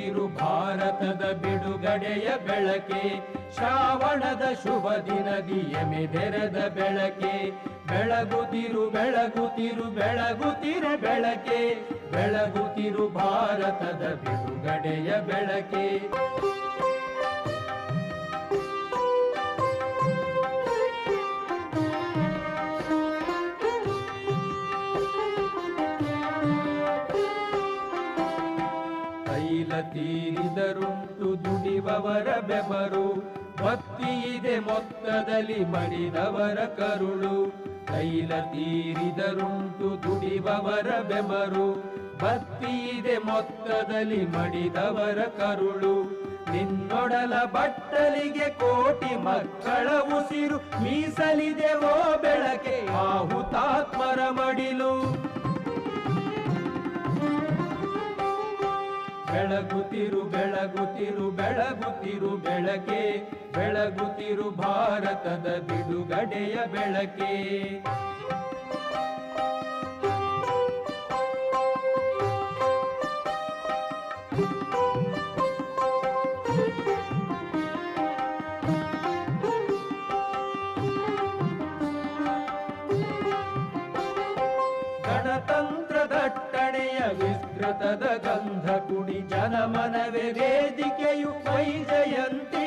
ಬೆಳಗುತ್ತಿರು ಭಾರತದ ಬಿಡುಗಡೆಯ ಬೆಳಕೆ. ಶ್ರಾವಣದ ಶುಭ ದಿನದಿ ಎಮೆದೆರೆದ ಬೆಳಕೆ. ಬೆಳಗುತ್ತಿರು ಬೆಳಗುತ್ತಿರು, ಬೆಳಗುತ್ತಿರ ಬೆಳಕೆ. ಬೆಳಗುತ್ತಿರು ಭಾರತದ ಬಿಡುಗಡೆಯ ಬೆಳಕೆ. ತೈಲ ತೀರಿದರುಂಟು ದುಡಿವವರ ಬೆವರು ಭಕ್ತಿ ಇದೆ ಮೊತ್ತದಲ್ಲಿ ಮಡಿದವರ ಕರುಳು. ತೈಲ ತೀರಿದರುಂಟು ದುಡಿವವರ ಬೆವರು ಭಕ್ತಿ ಇದೆ ಮೊತ್ತದಲ್ಲಿ ಮಡಿದವರ ಕರುಳು. ನಿನ್ನೊಡಲ ಬಟ್ಟಲಿಗೆ ಕೋಟಿ ಮಕ್ಕಳ ಉಸಿರು ಮೀಸಲಿದೆವೋ ಬೆಳಕೆ, ಆಹುತಾತ್ಮರ ಹುತಾತ್ಮರ ಮಡಿಲು. ಬೆಳಗುತ್ತಿರು ಬೆಳಗುತ್ತಿರು ಬೆಳಗುತ್ತಿರು ಬೆಳಕೆ. ಬೆಳಗುತ್ತಿರು ಭಾರತದ ಬಿಡುಗಡೆಯ ಬೆಳಕೆ. ಗಣತಂತ್ರ ದಟ್ಟಣೆಯ ವಿಸ್ತೃತದ ಗಂಧ ಕುಡಿ ಜನಮನವೇ ವೇದಿಕೆಯು ಕೈ ಜಯಂತಿ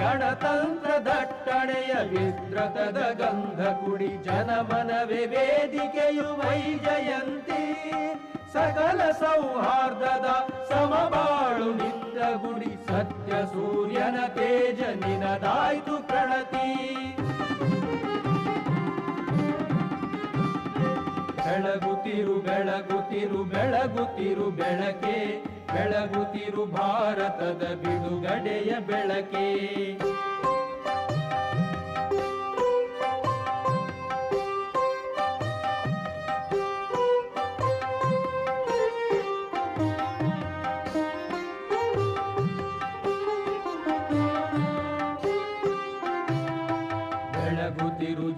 ಗಣತಂತ್ರ ದಟ್ಟಣೆಯ ವಿಸ್ತೃತದ ಗಂಧ ಕುಡಿ ಜನಮನವೇ ವೇದಿಕೆಯು ವೈ ಜಯಂತಿ ಸಕಲ ಸೌಹಾರ್ದದ ಸಮಬಾಳು ನಿಂದ ಗುಡಿ ಸತ್ಯ ಸೂರ್ಯನ ತೇಜ ನಿನದಾಯ್ತು ಪ್ರಣತಿ. ಬೆಳಗುತ್ತಿರು ಬೆಳಗುತ್ತಿರು ಬೆಳಗುತ್ತಿರು ಬೆಳಕೆ ಬೆಳಗುತ್ತಿರು ಭಾರತದ ಬಿಡುಗಡೆಯ ಬೆಳಕೆ.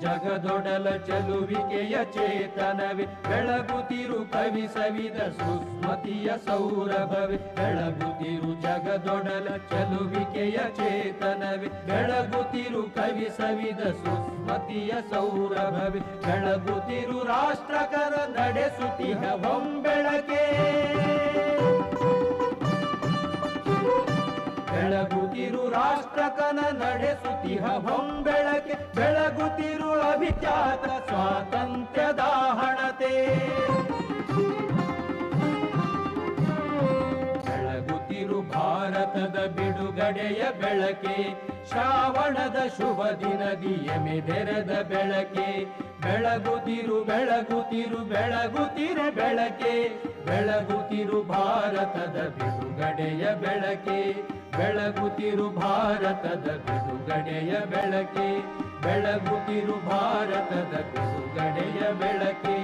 ಜಗದೊಡಲ ಚಲುವಿಕೆಯ ಚೇತನವೇ. ಬೆಳಗುತ್ತಿರು ಕವಿ ಸವಿದ ಸುಸ್ಮತಿಯ ಸೌರಭವೇ. ಬೆಳಗುತ್ತಿರು ಜಗದೊಡಲ ಚಲುವಿಕೆಯ ಚೇತನವೇ. ಬೆಳಗುತ್ತಿರು ಕವಿ ಸವಿದ ಸುಸ್ಮತಿಯ ಸೌರಭವೇ. ಬೆಳಗುತ್ತಿರು ರಾಷ್ಟ್ರಕರ ನಡೆಸುತ್ತಿಹ ಹೊಂಬೆಳಕೆ. ಬೆಳಗುತ್ತಿರು ರಾಷ್ಟ್ರಕನ ನಡೆಸುತ್ತಿಹ ಹೊಂಬೆಳಕೆ. ಬೆಳಗುತ್ತಿರು ಅಭಿಜಾತ ಸ್ವಾತಂತ್ರ್ಯದ ಹಣತೆ ಬೆಳಗುತ್ತಿರು ಭಾರತದ ಬಿಡುಗಡೆಯ ಬೆಳಕೆ. ಶ್ರಾವಣದ ಶುಭ ದಿನದಿ ಎಮೆದೆರೆದ ಬೆಳಕೆ. ಬೆಳಗುತ್ತಿರು ಬೆಳಗುತ್ತಿರು ಬೆಳಗುತ್ತಿರ ಬೆಳಕೆ. ಬೆಳಗುತ್ತಿರು ಭಾರತದ ಬಿಡುಗಡೆಯ ಬೆಳಕೆ ಬೆಳಗುತ್ತಿರು ಭಾರತದ ಬಿಡುಗಡೆಯ ಬೆಳಕೆ ಬೆಳಗುತ್ತಿರು ಭಾರತದ ಬಿಡುಗಡೆಯ ಬೆಳಕೆ.